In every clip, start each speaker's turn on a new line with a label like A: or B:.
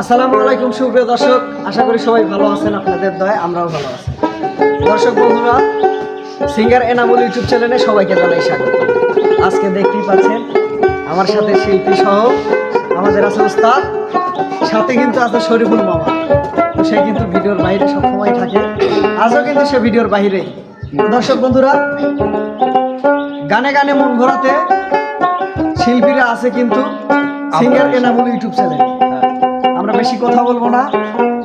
A: আসসালামু আলাইকুম সুপ্রিয় দর্শক। আশা করি সবাই ভালো আছেন আপনাদের দয় আমরাও ভালো আছি। দর্শক বন্ধুরা সিঙ্গার এনামুল ইউটিউব চ্যানেলে সবাইকে জানাই স্বাগত। আজকে দেখতেই পাচ্ছেন আমার সাথে শিল্পী সহ আমাদের আছে উস্তাদ সাথে কিন্তু আছে শরীফুল মামা। তো সে কিন্তু ভিডিওর বাইরে সবসময় থাকে। আজও কিন্তু সে ভিডিওর বাইরেই দর্শক বন্ধুরা গানে গানে মন ঘোরাতে শিল্পীরা আছে কিন্তু সিঙ্গার এনামুল ইউটিউব চ্যানেল। আমরা বেশি কথা বলব না।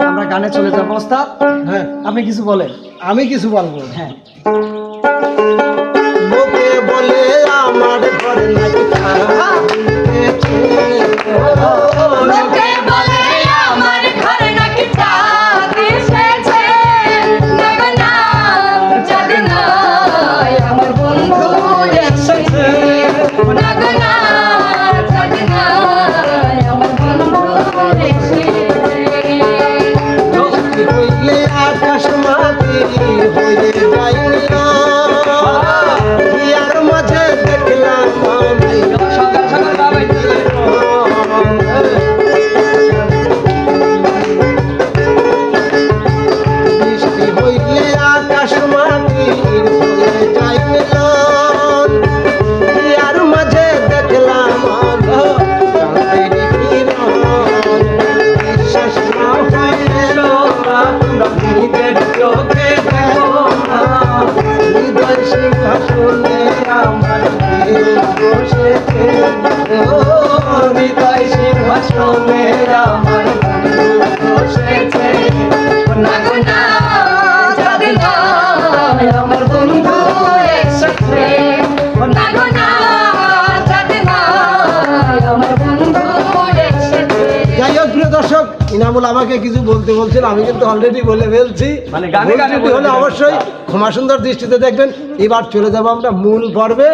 A: আমরা গানে চলে যাব ওস্তাদ।
B: হ্যাঁ।
A: আপনি কিছু বলেন।
B: আমি কিছু বলব?
A: হ্যাঁ।
B: বলে আমার ঘরে ইনামুল আমাকে কিছু বলতে বলছিল আমি কিন্তু অলরেডি বলে ফেলছি।
A: মানে গানে গানে
B: হলে অবশ্যই ক্ষমা সুন্দর দৃষ্টিতে দেখবেন এবার চলে যাব আমরা মূল পর্বে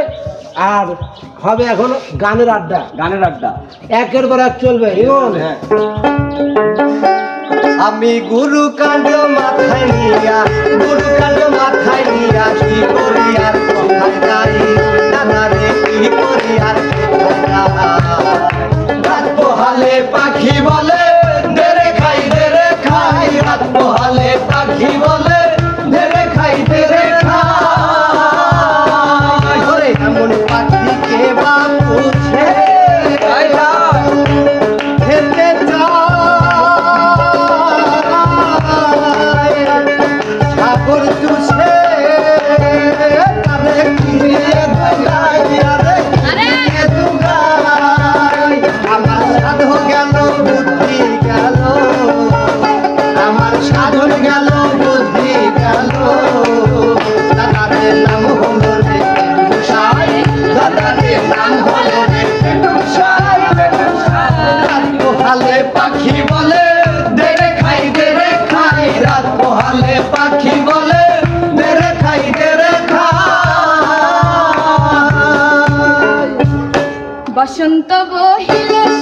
B: আর হবে এখন গানের আড্ডা।
A: গানের আড্ডা।
B: একের পর এক চলবে ইমন?
A: হ্যাঁ।
B: আমি গুরু কাণ্ড মাথায় নিয়া গুরু কাণ্ড মাথায় নিয়া কি করি আর কোথায় যাই? দাদা রে কি করি আর কোথায় যাই? রাত পোহালে পাখি বলে
C: বসন্ত বহিল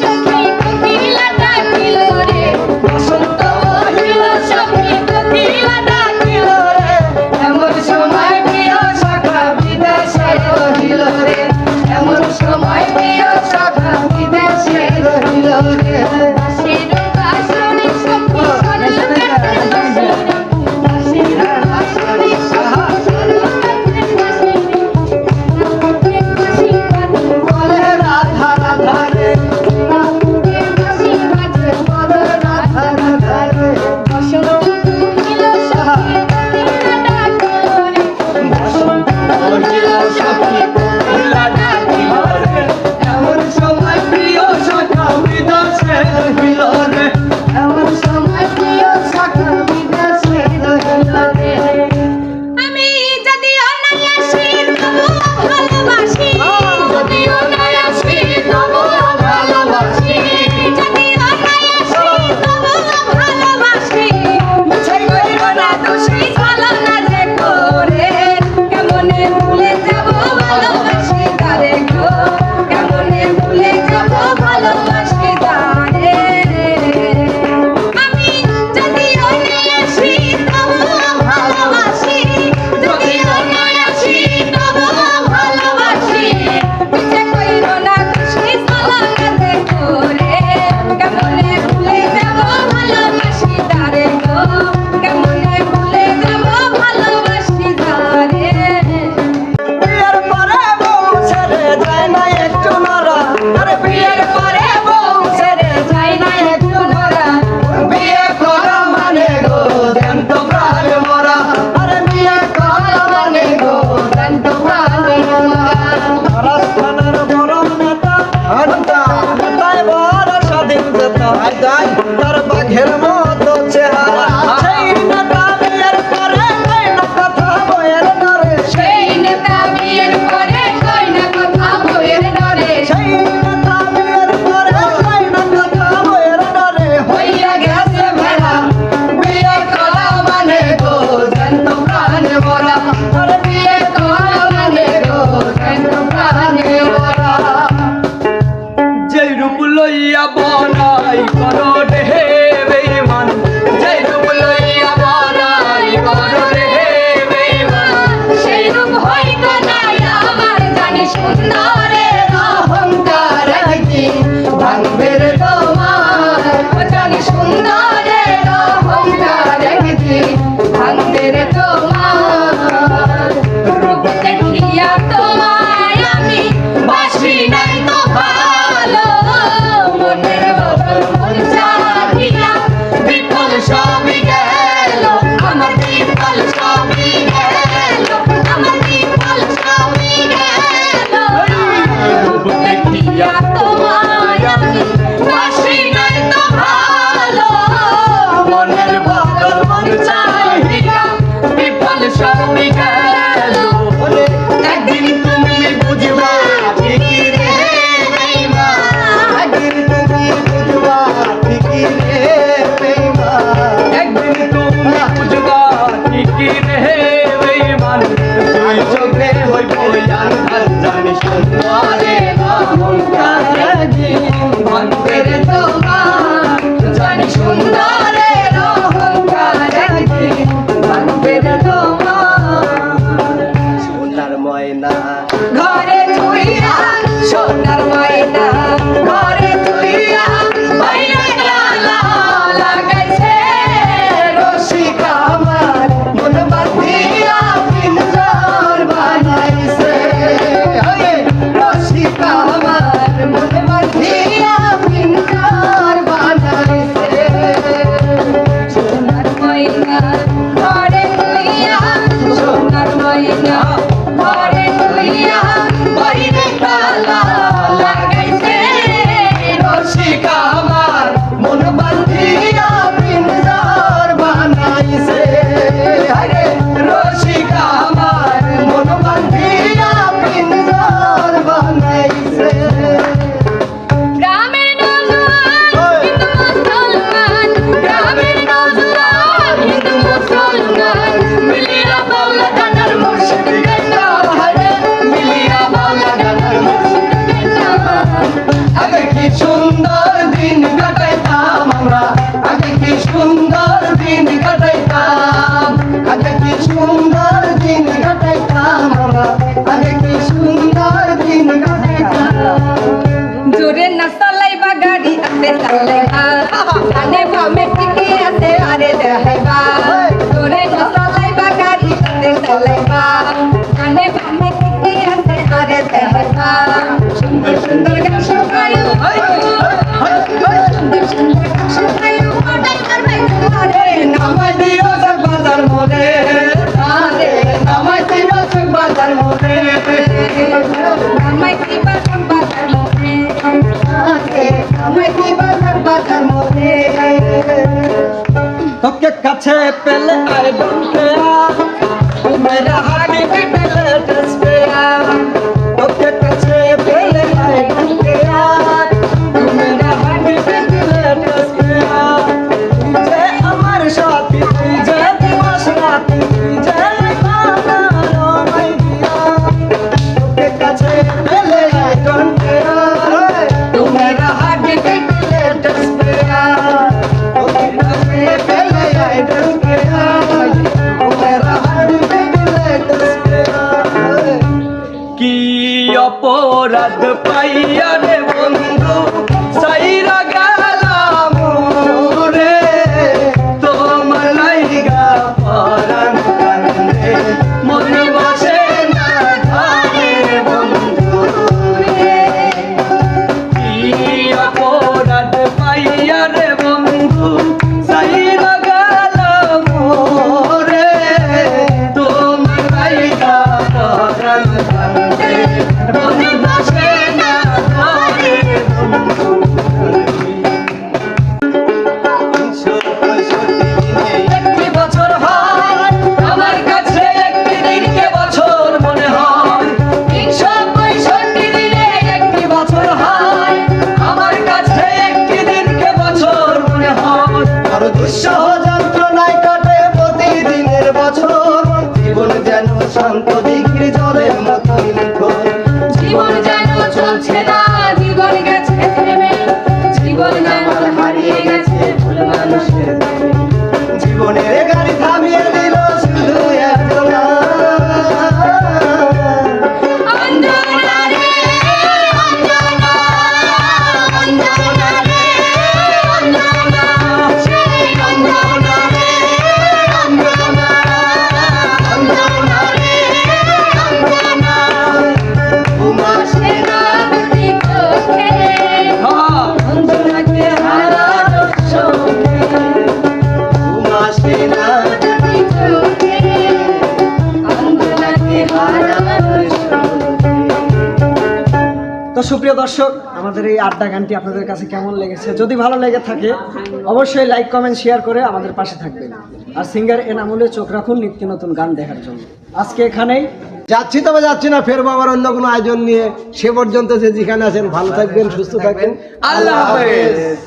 B: দিন কাটাইতাম আগে কি সুন্দর দিন কাটাইতাম you want to
A: তো সুপ্রিয় দর্শক আমাদের এই আড্ডা গানটি আপনাদের কাছে কেমন লেগেছে? যদি ভালো লেগে থাকে অবশ্যই লাইক কমেন্ট শেয়ার করে আমাদের পাশে থাকবেন। আর সিঙ্গার এনামুলে চোখ রাখুন নিত্য নতুন গান দেখার জন্য। আজকে এখানেই
D: যাচ্ছি তবে যাচ্ছি না ফের বাবার অন্য কোনো আয়োজন নিয়ে। সে পর্যন্ত যে যেখানে আছেন ভালো থাকবেন সুস্থ থাকবেন।
A: আল্লাহ হাফেজ।